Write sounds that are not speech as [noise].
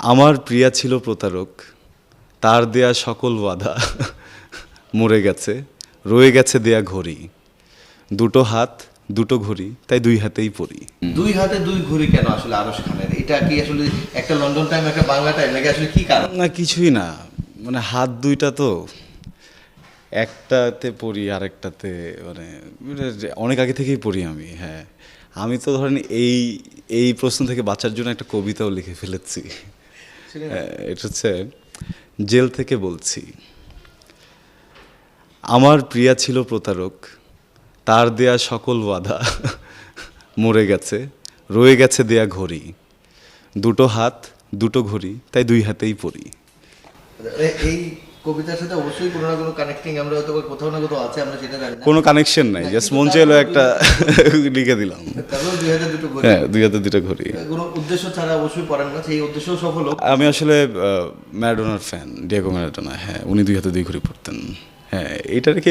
আমার প্রিয়া ছিল প্রতারক। তার দেয়া সকল বাধা মরে গেছে রয়ে গেছে দেয়া ঘড়ি। দুটো হাত দুটো ঘড়ি তাই দুই হাতেই পড়ি। দুই হাতে দুই ঘড়ি কেন আসলে আরশ খানের? এটা কি আসলে একটা লন্ডন টাইম একটা বাংলা টাইম নাকি আসলে কি কারণ? না কিছুই না। মানে হাত দুইটা তো একটাতে পড়ি আরেকটাতে মানে মানে অনেক আগে থেকেই পড়ি আমি হ্যাঁ। আমি তো ধরেন এই এই প্রশ্ন থেকে বাঁচার জন্য একটা কবিতাও লিখে ফেলেছি। এটা হচ্ছে জেল থেকে বলছি। আমার প্রিয়া ছিল প্রতারক তার দেয়া সকল বাধা [laughs] মরে গেছে রয়ে গেছে দেয়া ঘড়ি। দুটো হাত দুটো ঘড়ি তাই দুই হাতেই পড়ি। এই কবিতার সাথে অবশ্যই কোনো না কোনো কানেক্টিং আমরা হয়তো কোথাও না কোথাও আছে আমরা সেটা জানি কোনো কানেকশন নাই জাস্ট মন চাইলো একটা [laughs] লিখে দিলাম। তারপর দুই হাতে দুটো ঘড়ি। হ্যাঁ দুই হাতে দুটো ঘড়ি। কোনো উদ্দেশ্য ছাড়া অবশ্যই পড়েন না সেই উদ্দেশ্য সফল আমি আসলে ম্যারাডোনার ফ্যান ডিয়াগো ম্যারাডোনা হ্যাঁ উনি দুই হাতে দুই ঘড়ি পড়তেন। হ্যাঁ এটা রেখে